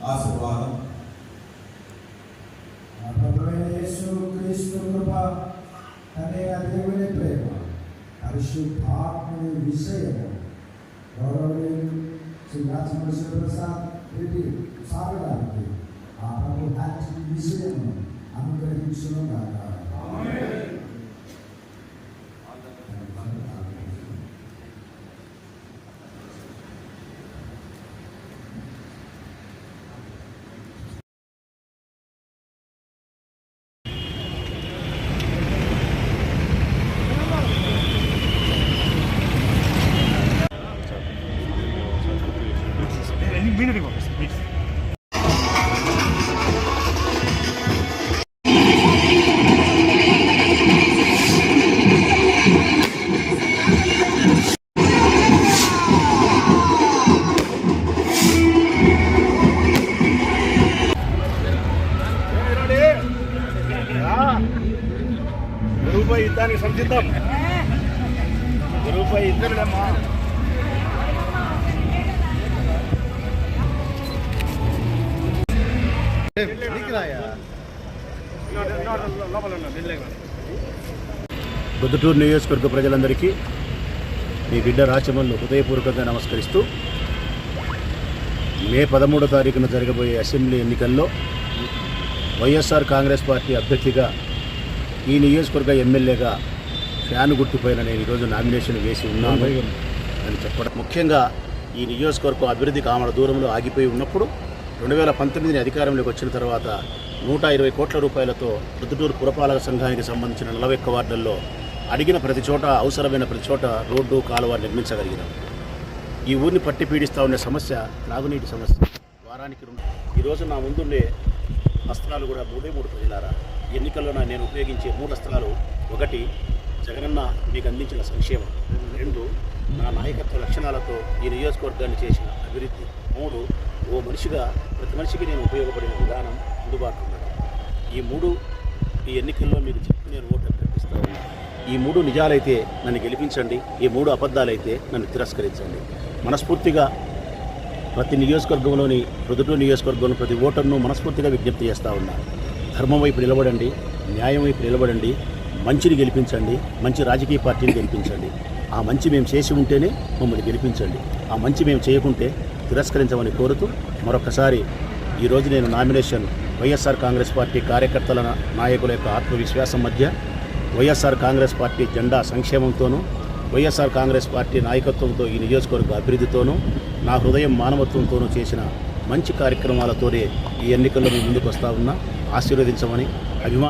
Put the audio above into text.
ప్రార్థించున్నాము తండ్రి ఆమేన్. ఆశీర్వాదం ఆ ప్రభువైన యేసు క్రీస్తు కృప తండ్రి అయిన దేవుని ప్రేమ పరిశుద్ధాత్మని విషయము గౌరవనీయులు శ్రీ రాజమహేశ్వర ప్రసాద్ రెడ్డి సాగడానికి ఆ ప్రభు అతి విషయము అనుగ్రహించును గాక గురువుపై యుద్ధానికి సంసిద్ధం గురువుపై ఇద్దరులేమ్మా పొద్దుటూరు నియోజకవర్గ ప్రజలందరికీ మీ బిడ్డ రాచమల్లు హృదయపూర్వకంగా నమస్కరిస్తూ మే పదమూడో తారీఖున జరగబోయే అసెంబ్లీ ఎన్నికల్లో వైఎస్ఆర్ కాంగ్రెస్ పార్టీ అభ్యర్థిగా ఈ నియోజకవర్గ ఎమ్మెల్యేగా ఫ్యాన్ గుర్తుపైన నేను ఈరోజు నామినేషన్ వేసి ఉన్నాను అని చెప్పడం. ముఖ్యంగా ఈ నియోజకవర్గం అభివృద్ధి కామల దూరంలో ఆగిపోయి ఉన్నప్పుడు రెండు వేల పంతొమ్మిదిని అధికారంలోకి వచ్చిన తర్వాత నూట ఇరవై కోట్ల రూపాయలతో ప్రొద్దుటూరు పురపాలక సంఘానికి సంబంధించిన నలభై ఒక్క వార్డుల్లో అడిగిన ప్రతి చోట అవసరమైన ప్రతి చోట రోడ్డు కాలువ నిర్మించగలిగినాం. ఈ ఊరిని పట్టి పీడిస్తూ ఉండే సమస్య త్రాగునీటి సమస్య. వారానికి రెండు ఈరోజు నా ముందుండే అస్త్రాలు కూడా మూడే మూడు ప్రజలారా. ఎన్నికల్లో నేను ఉపయోగించే మూడు అస్త్రాలు ఒకటి జగనన్న మీకు అందించిన సంక్షేమం రెండు నాయకత్వ లక్షణాలతో ఈ నియోజకవర్గాన్ని చేసిన అభివృద్ధి మూడు ఓ మనిషిగా ప్రతి మనిషికి నేను ఉపయోగపడిన విధానం అందుబాటులో ఉండడం ఈ మూడు ఈ ఎన్నికల్లో మీరు చెప్పి నేను ఓటు అభ్యర్థిస్తాను. ఈ మూడు నిజాలైతే నన్ను గెలిపించండి ఈ మూడు అబద్ధాలైతే నన్ను తిరస్కరించండి. మనస్ఫూర్తిగా ప్రతి నియోజకవర్గంలోని ప్రొద్దుటూరు నియోజకవర్గంలో ప్రతి ఓటర్ను మనస్ఫూర్తిగా విజ్ఞప్తి చేస్తూ ఉన్నాను ధర్మం వైపు నిలబడండి న్యాయం వైపు నిలబడండి మంచిని గెలిపించండి మంచి రాజకీయ పార్టీని గెలిపించండి. ఆ మంచి మేము చేసి ఉంటేనే మమ్మల్ని గెలిపించండి. ఆ మంచి మేము చేయకుంటే తిరస్కరించమని కోరుతూ మరొకసారి ఈరోజు నేను నామినేషన్ వైఎస్ఆర్ కాంగ్రెస్ పార్టీ కార్యకర్తల నాయకుల యొక్క ఆత్మవిశ్వాసం మధ్య వైఎస్ఆర్ కాంగ్రెస్ పార్టీ జెండా సంక్షేమంతోనూ వైఎస్ఆర్ కాంగ్రెస్ పార్టీ నాయకత్వంతో ఈ నియోజకవర్గ అభివృద్ధితోనూ నా హృదయం మానవత్వంతోనూ చేసిన మంచి కార్యక్రమాలతోనే ఈ ఎన్నికల్లో మీ ముందుకు వస్తా ఉన్నా ఆశీర్వదించమని అభిమాన